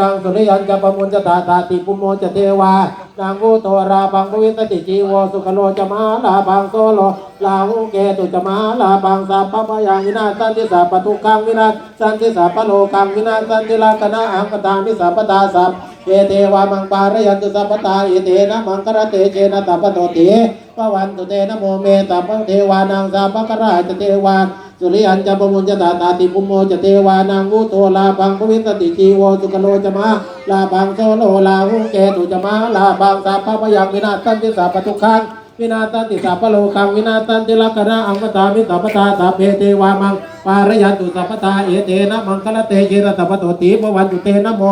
ดังสุริยันจะประมุนจะตาตาติปุโมจะเทวานางกุโตราบังภวิสติจีวสุขโลจะมาลาบังโซโลลาหุเกตุจะมาลาบังสัพพะพยังวินาศสันติสัพปทุกขังวินาศสันติสัพพโลกังวินาศสันติลากนะอังคตามิสัพพตาสัพเอเทวามังปารยันตุสัพพตาเอเตนะมังครเตเจนะตัพพโตติปวันตุเตนะโมเมตัพเทวานังสัพพะกราชเทวา สุริยันจะปมุญจะตาตาติปุมโมจะเทวานังอุโตลาบังภวิสติจีโวสุกโลจะมาลาบังโซโลลาหุเกตุจะมาลาบังสัพพะพยังวินาศสันติสัพพทุกขังวินาศสันติสัพพโลกังวินาศสันติลักขณะอังคตามิสัพตาสัพเพเทวามังปารยันตุสัพตาเอเตนะมังคลเตเจระสัพโตติปวันตุเตนะโม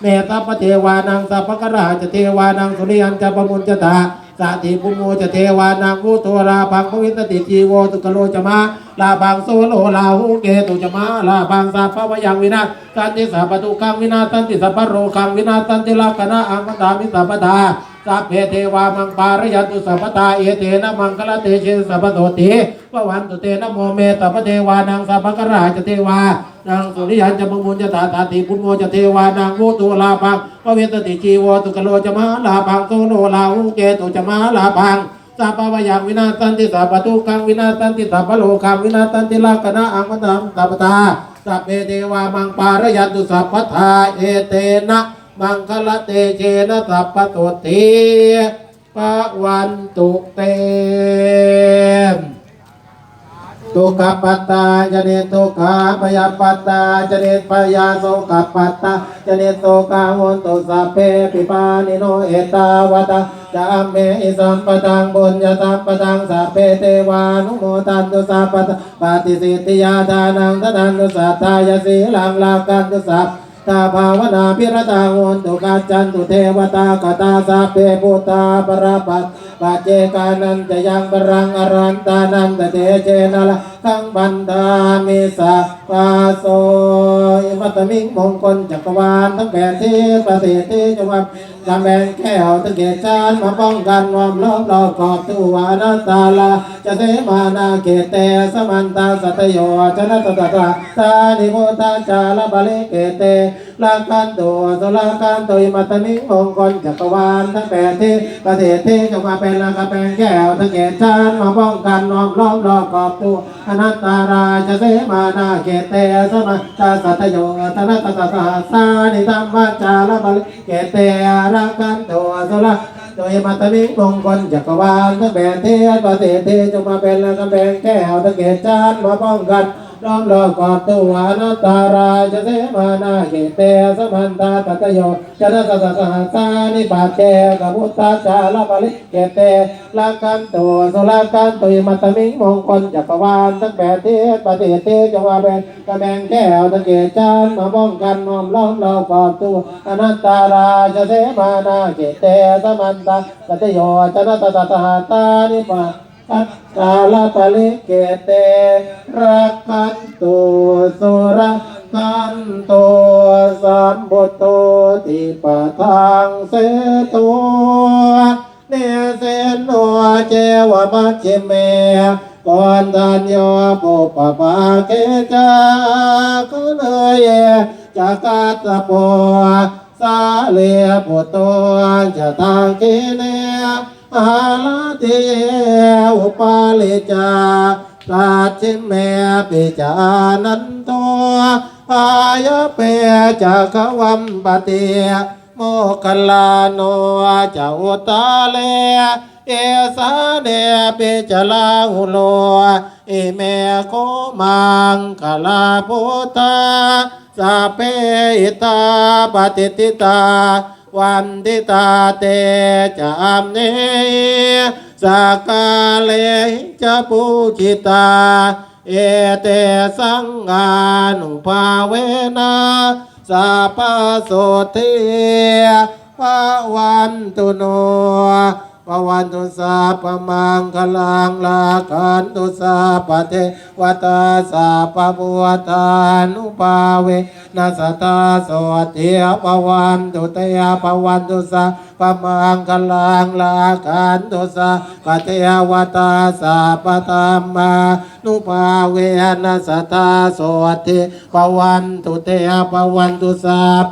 เมตัพเทวานังสัพพะกราจะเทวานังสุริยันจะปมุญจะตา สาธิปุโมจะเทวานังอุโตราบังพวิสติจีโวตุกโลจะมาลาบังโซโลลาหุเกตุจะมาลาบังสัพพะวยังวินาศสันติสัพพทุคังวินาศสันติสัพพโรคังวินาศสันติลักขณะอังคตามิสัพพทา สัพเพเทวามังปารยันตุสัพพตาเอเตนะมังคลเตเชสัพพโตติปวันตุเตนะโมเมตัพพเทวานังสัพพกราชเทวานางสุริยันจะมงมุญจะตาตาติปุโมจะเทวานางโมตุลาบังภวิสติจีวตุกโลจะมาลาบังโซโลลาหุเกตุจะมาลาบังสัพพะวยังวินาศสันติสัพพทุกังวินาศสันติสัพพโลกังวินาศสันติลักขณะอังคตังสัพพตาสัพเพเทวามังปารยันตุสัพพทาเอเตนะ มังคลเตเชนะสัพพตุติปะวันตุเตมตุกขปัตตาจเนตุกขาปยาปัตตาจเนปยาโสกปัตตาจเนโสกาหุนตุสัพเพปิปานิโนเอตาวตาจะอัมเมอิสัมปตังบุญญาสัมปตังสัพเพเทวานุโมตันตุสัพพตปาติสิทธิยาทานังทนันตุสัทธายสีลังลากันตุสัพ ตาภาวนาพิรตาโหนตุกาจันตุเทวตากตาสาเปปุตาปราปัตปัจเจกานันจะยังปรังอรันตานันตเตเจนละ ทังบันดามิสาปาโสอิมัตมิงมงคลจักรวาลทั้งแปดที่ประเทศที่จังหวัดลำแบงแก้วตะเกียจานมาป้องกันวอมล้อมรอบขอบตัวอนัตาลาจะเสมานาเกเตสมันตาสัตโยชนะตตตาตานิโมตาจาลบาลิเกเตลาการโตสุลาการโตอิมัตมิงมงคลจักรวาลทั้งแปดที่ประเทศที่จะมาเป็นลากระแปงแก้วทั้งเกศชานมาป้องกันน้อมล้อมรอบขอบตัวอนัตตาราชเสมานาเกตเตสมัตาสัตโยตนะตตาสหัสานิธรรมจาลบาลเกเตลาการโตสุลาโดยมัตมิงมงคลจักรวาลทั้งแปดที่ประเทศที่จะมาเป็นลากระแปงแก้วทั้งเกศชานมาป้องกัน ล้อมรอบกอบตัวอนัตตาราจะเสมานาเกเตสมันตาตัตโยจะนัสสสหัสานิบาเตกบุตตาจาลปริเกเตลากันตัวสุลากันตุยมัตตมิงมงคลจักรวาลทั้งแปดเทศปฏิเทศจงมาเป็นกระแบงแก้วตะเกียจานมาป้องกันน้อมล้อมรอบกอบตัวอนัตตาราจะเสมานาเกเตสมันตาตัตโยจะนัสสสหัสานิบา อัตตาลปะลิเกเตรักขันตุสุรกันตุสัมบุตโตติปะทังเสตัวเนเสโนเจวะมัชฌิเมก่อนทันโยปุปปะเกจากุเลยจากาตโปสาเลปุตโตจะทางกิเน อาลาเทอุปาลิจาราชิเมปิจานันโตอายะเปจักวัมปติโมคัลลาโนจะอุตาเลเอสาเนปิจลาหุโลเอเมโคมังคลาพุทธาสัพเพอิตาปฏิติตา วันทิตาเตจามเนสักาเลจะปูจิตา เอเตสังกานุภาเวนะสัพพโสทิภาวันตุโน ภวันตุสัพมังคลังลาคันตุสัพเทวตาสัพพพุทธานุภาเวนัสตาโสติภวันตุเตภวันตุสัพมังคลังลาคันตุสัพเทวตาสัพพธรรมานุภาเวนัสตาโสติภวันตุเตภวันตุสัพ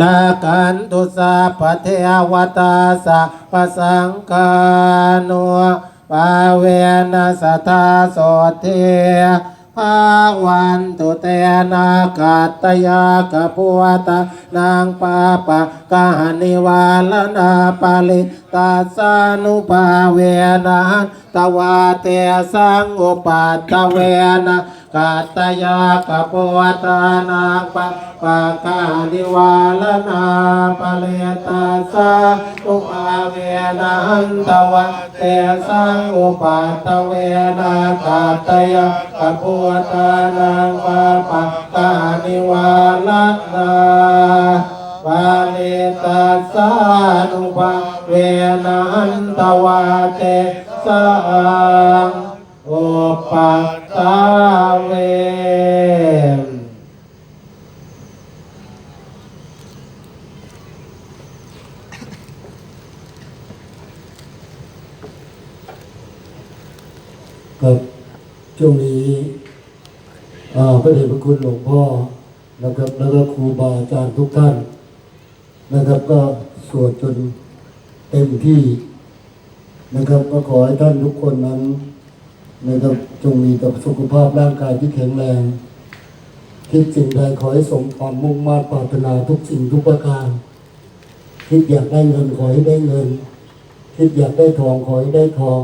ลากันตุสาปเทวตาสัพพสังกานุปาเวนัสทธาโสเทภาวันตุเตนาคาตยากะพุวตานางปาปะกานิวาลนาปาลิตาสานุภาเวนะตวาเตสังอุปัตตเวนะ กาตยากะพุวตานาปาปะกานิวาลนาปาลิตาสานุภาเวนะตวาเตสังอุปัตเวนะกาตยากะพุวตานาปาปะกานิวาลนาปาลิตัสานุภาเวนันตวาเตสัง อุปัตตาเวครับช่วงนี้พระเดชพระคุณหลวงพ่อนะครับแล้วก็ครูบาอาจารย์ทุกท่าน นะครับก็สวดจนเต็มที่ นะครับก็ขอให้ท่านทุกคนนั้น นะครับจงมีแต่สุขภาพร่างกายที่แข็งแรง คิดสิ่งใดขอให้สมความมุ่งมั่นปรารถนาทุกสิ่งทุกประการ คิดอยากได้เงินขอให้ได้เงิน คิดอยากได้ทองขอให้ได้ทอง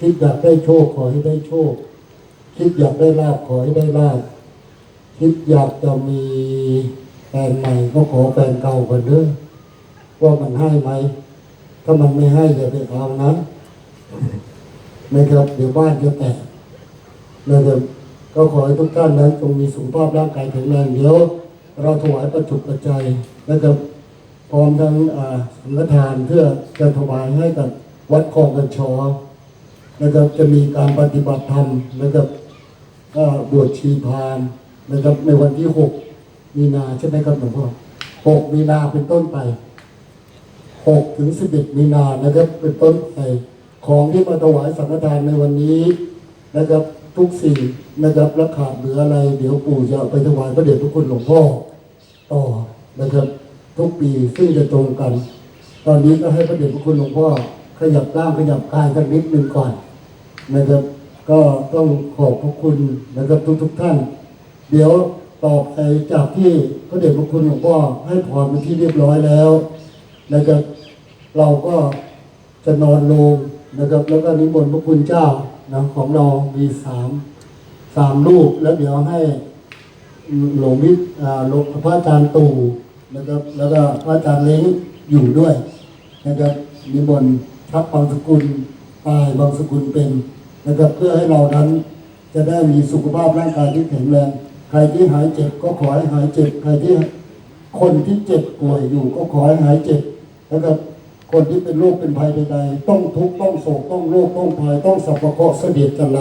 คิดอยากได้โชคขอให้ได้โชค คิดอยากได้ลาภขอให้ได้ลาภคิดอยากจะมีแฟนใหม่ก็ขอแฟนเก่ากันเด้อว่ามันให้ไหม ถ้ามันไม่ให้อย่าไปเอานะ นะครับเดี๋ยวบ้านจะแตกนะครับก็ขอให้ทุกท่านนั้นจงมีสุขภาพร่างกายแข็งแรงเดี๋ยวเราถวายประจุปัจจัยนะครับพร้อมทั้งอาสังฆทานเพื่อจะถวายให้กับวัดคลองกันชอนะครับจะมีการปฏิบัติธรรมนะครับบวชชีพาหมณ์นะครับในวันที่หกมีนาใช่ไหมครับหลวงพ่อหกมีนาเป็นต้นไปหกถึงสิบมีนานะครับเป็นต้นไป ของที่มาถวายสังฆทานในวันนี้นะครับทุกสิ่งนะครับและขาดเหลืออะไร เดี๋ยวปู่จะไปถวายพระเดชพระคุณหลวงพ่อต่อนะครับทุกปีซึ่งจะตรงกัน ตอนนี้ก็ให้พระเดชพระคุณหลวงพ่อขยับร่างขยับกายกันนิดนึงก่อนนะครับ ก็ต้องขอบพระคุณนะครับทุกทุกท่าน เดี๋ยวต่อไปจากที่พระเดชพระคุณหลวงพ่อให้พรเป็นที่เรียบร้อยแล้วนะครับเราก็จะนอนลง นะครับ แล้วก็นิมนต์พระคุณเจ้านะของเรามีสามสามรูป แล้วเดี๋ยวให้หลวงวิทย์อ่าหลวงพระอาจารย์ตู่นะครับ แล้วก็พระอาจารย์เล้งอยู่ด้วยนะครับนิมนต์ทับบางสกุลตายบางสกุลเป็นนะครับเพื่อให้เรานั้นจะได้มีสุขภาพร่างกายที่แข็งแรงใครที่หายเจ็บก็ขอให้หายเจ็บ ใครที่คนที่เจ็บป่วยอยู่ก็ขอให้หายเจ็บนะครับ คนที่เป็นโรคเป็นภัยใดๆต้องทุกข์ต้องโศกต้องโรคต้องภัยต้องสัพพะเคราะห์เสด็จจันไร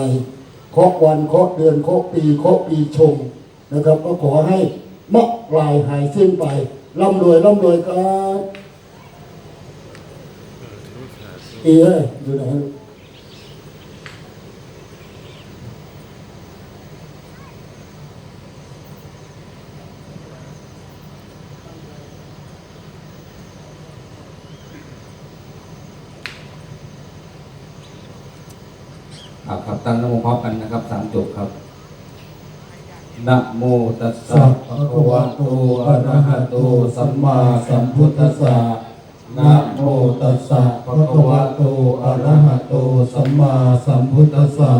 เคาะวันเคาะเดือนเคาะปีเคาะปีชงนะครับ ก็ขอให้มะลายหายสิ้นไปร่ำรวยร่ำรวยครับอีเอ้ยอยู่ไหนครั ครับตั้งนโมพร้อมกันนะครับสามจบครับนะโมตัสสะภะคะวะโตอะระหะโตสัมมาสัมพุทธัสสะนะโมตัสสะภะคะวะโตอะระหะโตสัมมาสัมพุทธัสสะ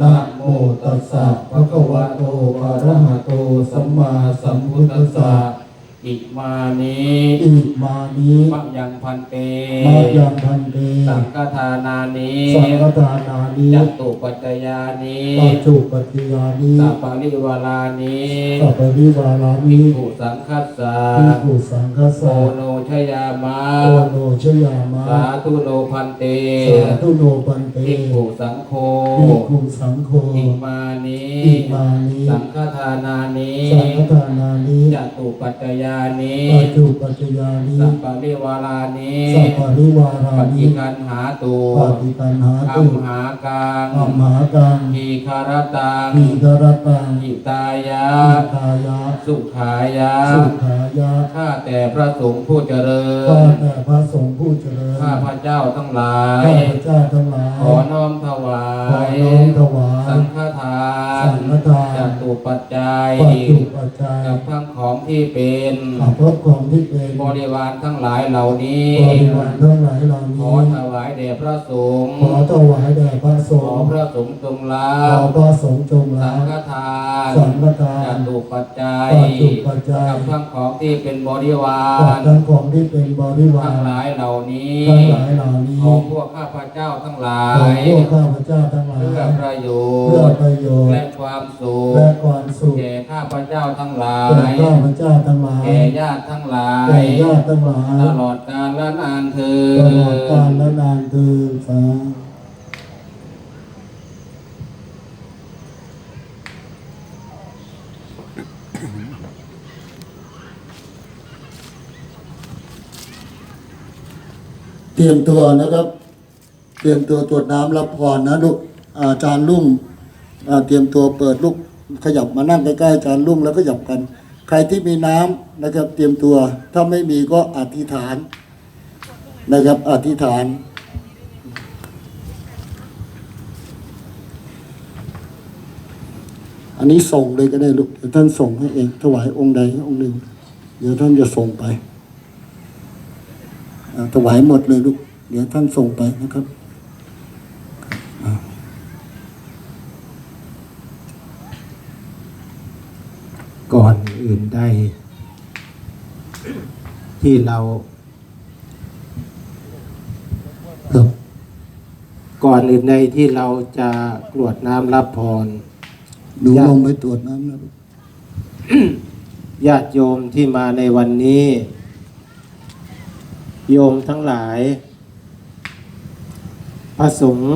นะโมตัสสะภะคะวะโตอะระหะโตสัมมาสัมพุทธัสสะ อิมานิอิมานิมะยังพันเตมายังพันเต สังฆทานานิสังฆทานานิจัตตุปัจจยานิปัจจุปัจจยานิสัพปะริวารานิสัพพะริวารานิภูสังคัสสะภิกขุสังฆโอสะโนชยามะโอโนชยามะ สาธุโนพันเต สาธุโนปันเตภิกขุสังโฆภิกขุสังโฆ อิมานิอิมานิ สังฆทานานิสังฆทานานิจตุปัจจยาานิปัจจุปัจจยานิสัพปริวารานิสัพพะริวาราปนิฏิกันหาตูปฏิปัญหาอัตุมหากังอัมหากังทีคารตังอิกรตังอิตายะอิทายะ สุขายะ สุขายะ ข้าแต่พระสงฆ์ผู้เจริข้าญแต่พระสงฆ์ผู้เจริญ ข้าพระเจ้าทั้งหลาย ข้าพระเจ้าทั้งหลาย ขอน้อมถวาขอยน้อมถวาย สังฆทาน สังฆทาน จตุปัจจัยปัจจุปัจจัยกับทั้งของที่เป็นขับรถของที่เป็นบริวารทั้งหลายเหล่านี้บริวารทั้งหลายเหล่าขนี้อถวายแด่พระสงฆ์ขอถวายแด่พระสของฆ์พระสงฆ์จงรัขอบพระสงฆ์จงสัรังบฆทาน สังฆทานจตุปัจจัยปัจจุปัจจัยกับทั้งของที่เป็นบริวารทั้งของที่เป็นบริวารทั้งหลายเหล่านี้ทั้งหลายเหล่านี้ของพวกข้าพเจ้าทั้งหลาของพวกข้าพเจ้าทั้งหลายเพื่อประโยชน์เพื่อประโยชน์และความสุขและความสุขแก่ข้าพเจ้าทั้งหลายแก่ข้าพเจ้าทั้งหลายแก่ญาติทั้งหลายแก่ญาติทั้งหลายตลอดกาลและนานเธอตลอดกาลและนานเคือสา เตรียมตัวนะครับ เตรียมตัวตรวจน้ำรับพรนะลูกอาจารย์ลุ่งเตรียมตัวเปิดลูกขยับมานั่งใกล้ๆอาจารย์ลุ่งแล้วก็ขยับกัน ใครที่มีน้ำนะครับเตรียมตัว ถ้าไม่มีก็อธิษฐานนะครับอธิษฐานอันนี้ส่งเลยก็ได้ลูกเดี๋ยวท่านส่งให้เองถวายองค์ใดองค์หนึ่ง เดี๋ยวท่านจะส่งไป ถวายหมดเลยลูก เดี๋ยวท่านส่งไปนะครับก่อนอื่นใดที่เราเอ่อก่อนอื่นใดที่เราจะกรวดน้ำรับพรหนูลงไปตรวจน้ำนะลูกญาติโยมที่มาในวันนี้ โยมทั้งหลาย พระสงฆ์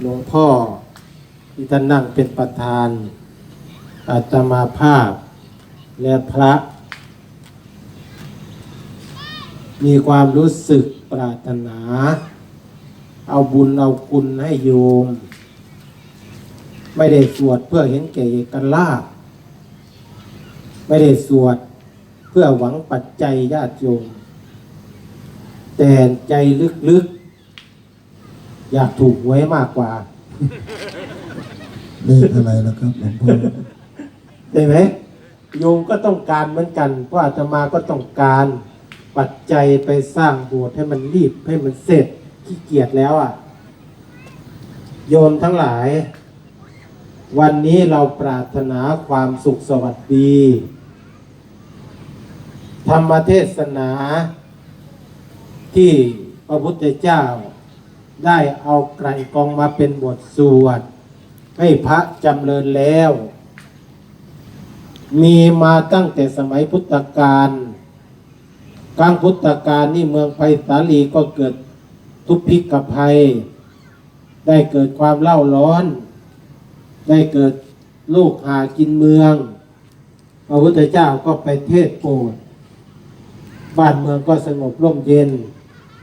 หลวงพ่อที่ท่านนั่งเป็นประธาน อาตมาภาพ และพระ มีความรู้สึกปรารถนา เอาบุญเอาคุณให้โยม ไม่ได้สวดเพื่อเห็นแก่เอกลาไม่ได้สวดเพื่อหวังปัจจัยญาติโยม แต่ใจลึกๆ อยากถูกหวยมากกว่า เลขอะไรล่ะครับหลวงพ่อใช่ไหมโยมก็ต้องการเหมือนกันเพราะอาตมาก็ต้องการปัจจัยไปสร้างโบสถ์ให้มันรีบให้มันเสร็จขี้เกียจแล้วอะ โยมทั้งหลาย วันนี้เราปรารถนาความสุขสวัสดี ธรรมเทศนา ที่พระพุทธเจ้าได้เอาไกรกองมาเป็นบทสวด ให้พระจำเริญแล้ว มีมาตั้งแต่สมัยพุทธกาลกลางพุทธกาลนี่เมืองไผ่สาลีก็เกิดทุพพิกภัย ได้เกิดความเล่าร้อน ได้เกิดลูกหากินเมือง พระพุทธเจ้าก็ไปเทศโปรดบ้านเมืองก็สงบร่มเย็น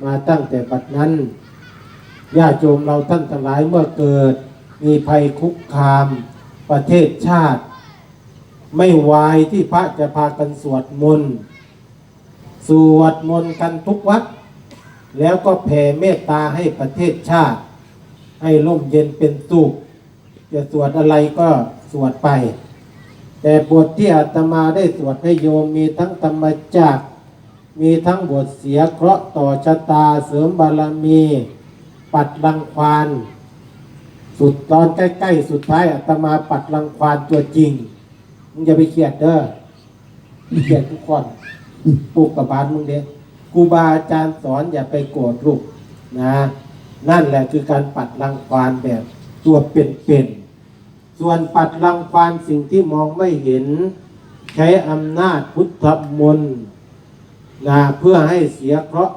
มาตั้งแต่บัดนั้นญาติโยมเราท่านทั้งหลายเมื่อเกิด มีภัยคุกคาม ประเทศชาติ ไม่วายที่พระจะพากันสวดมนต์สวดมนต์กันทุกวัด แล้วก็แผ่เมตตาให้ประเทศชาติ ให้ร่มเย็นเป็นสุขจะสวดอะไรก็สวดไป แต่บทที่อาตมาได้สวดให้โยมมีทั้งธรรมจักร มีทั้งบทเสียเคราะห์ต่อชะตาเสริมบารมี ปัดรังควานสุดตอนใกล้ๆ สุดท้ายอาตมาปัดรังควานตัวจริง มึงอย่าไปเครียดเด้อเครียดทุกคนปลูกกับบานมึงเด้ครูบาอาจารย์สอนอย่าไปโกรธลูกนะ นั่นแหละคือการปัดรังควานแบบตัวเป็นๆส่วนปัดรังควานสิ่งที่มองไม่เห็น ใช้อำนาจพุทธมนต์ นะเพื่อให้เสียเคราะห์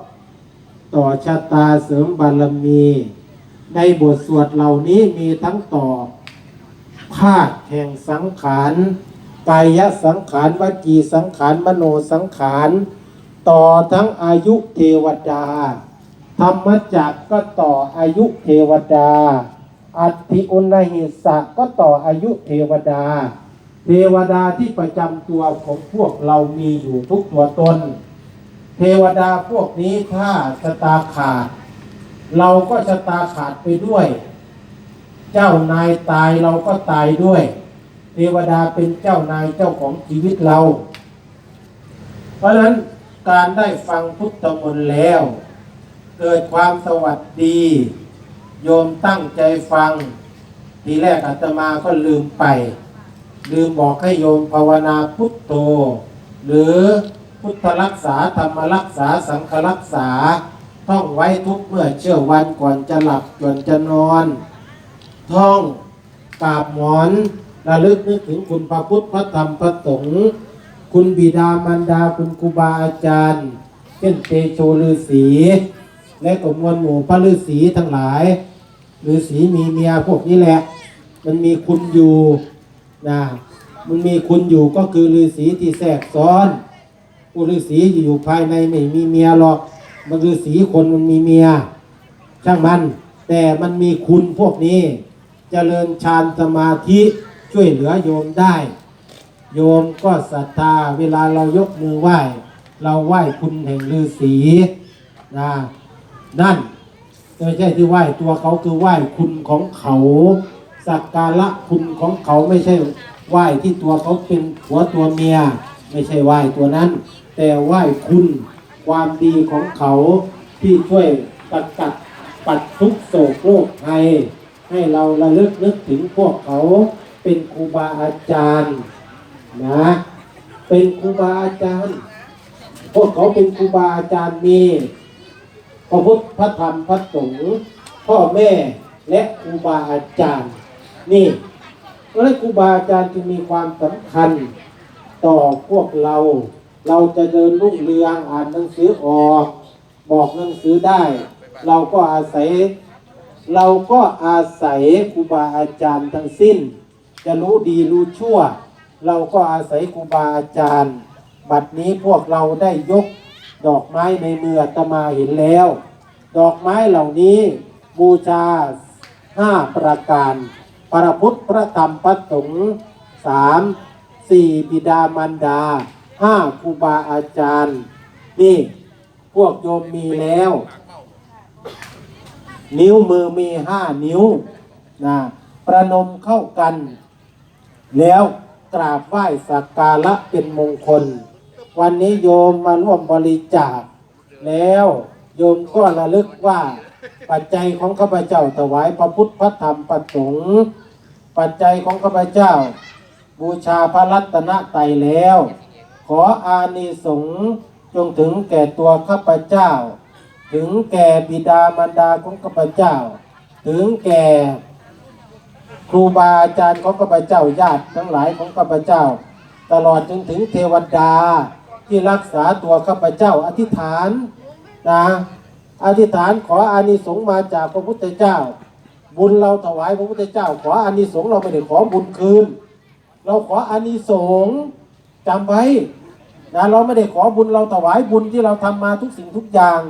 ต่อชะตาเสริมบารมี ในบทสวดเหล่านี้มีทั้งต่อภาคแห่งสังขารกายสังขารวจีสังขารมโนสังขาร ต่อทั้งอายุเทวดา ธรรมจักรก็ต่ออายุเทวดา อัตติอุณหิสะก็ต่ออายุเทวดา เทวดาที่ประจำตัวของพวกเรามีอยู่ทุกตัวตน เทวดาพวกนี้ถ้าชะตาขาด เราก็ชะตาขาดไปด้วย เจ้านายตายเราก็ตายด้วย เทวดาเป็นเจ้านายเจ้าของชีวิตเรา เพราะฉะนั้นการได้ฟังพุทธมนต์แล้ว เกิดความสวัสดี โยมตั้งใจฟัง ทีแรกอาตมาก็ลืมไป ลืมบอกให้โยมภาวนาพุทโธหรือ พุทธรักษาธรรมรักษาสังฆรักษา ท่องไว้ทุกเมื่อเชื่อวันก่อนจะหลับก่อนจะนอน ท่องกราบหมอนระลึกนึกถึงคุณพระพุทธพระธรรมพระสงฆ์คุณบิดามารดาคุณครูบาอาจารย์เช่นเตโชฤาษีและกมวลหมู่พระฤาษีทั้งหลายฤาษีมีเมียพวกนี้แหละ มันมีคุณอยู่นะมันมีคุณอยู่ก็คือฤาษีที่แทรกซ้อน ผู้ฤษีอยู่ภายในไม่มีเมียหรอกมันฤษีคนมันมีเมีย ช่างมัน แต่มันมีคุณพวกนี้เจริญฌานสมาธิช่วยเหลือโยมได้ โยมก็ศรัทธาเวลาเรายกมือไหว้ เราไหว้คุณแห่งฤาษีนะนั่นไม่ใช่ที่ไหว้ตัวเขาคือไหว้คุณของเขาสักการะคุณของเขาไม่ใช่ไหว้ที่ตัวเขาเป็นหัวตัวเมีย ไม่ใช่ไหว้ตัวนั้น แต่ไหว้คุณความดีของเขาที่ช่วยตัดกัดปัดทุกโศกโรคภัยให้เราระลึกนึกถึงพวกเขาเป็นครูบาอาจารย์นะเป็นครูบาอาจารย์ พวกเขาเป็นครูบาอาจารย์มีพระพุทธพระธรรมพระสงฆ์พ่อแม่และครูบาอาจารย์ นี่เพราะฉะนั้นครูบาอาจารย์จึงมีความสำคัญต่อพวกเรา เราจะเดินรุ่งเรืองอ่านหนังสือออกบอกหนังสือได้ เราก็อาศัย เราก็อาศัยครูบาอาจารย์ทั้งสิ้น จะรู้ดีรู้ชั่ว เราก็อาศัยครูบาอาจารย์ บัดนี้พวกเราได้ยกดอกไม้ในมืออตมาเห็นแล้ว ดอกไม้เหล่านี้บูชาห้าประการ พระพุทธพระธรรมพระสงฆ์สามสี่บิดามารดา ห้าครูบาอาจารย์ นี่ พวกโยมมีแล้ว นิ้วมือมีห้านิ้วนะประนมเข้ากัน แล้วกราบไหว้สักการะเป็นมงคล วันนี้โยมมาร่วมบริจาค แล้วโยมก็ระลึกว่า ปัจจัยของข้าพเจ้าถวายพระพุทธพระธรรมพระสงฆ์ปัจจัยของข้าพเจ้า บูชาพระรัตนตรัยแล้ว ขออานิสงส์จงถึงแก่ตัวข้าพเจ้า ถึงแก่บิดามารดาของข้าพเจ้า ถึงแก่ครูบาอาจารย์ของข้าพเจ้าญาติทั้งหลายของข้าพเจ้า ตลอดจนถึงเทวดาที่รักษาตัวข้าพเจ้าอธิษฐานนะอธิษฐานขออานิสงส์มาจากพระพุทธเจ้า บุญเราถวายพระพุทธเจ้า ขออานิสงส์เราไม่ได้ขอบุญคืน เราขออานิสงส์จำไว้ นะเราไม่ได้ขอบุญเราถวายบุญที่เราทำมาทุกสิ่งทุกอย่าง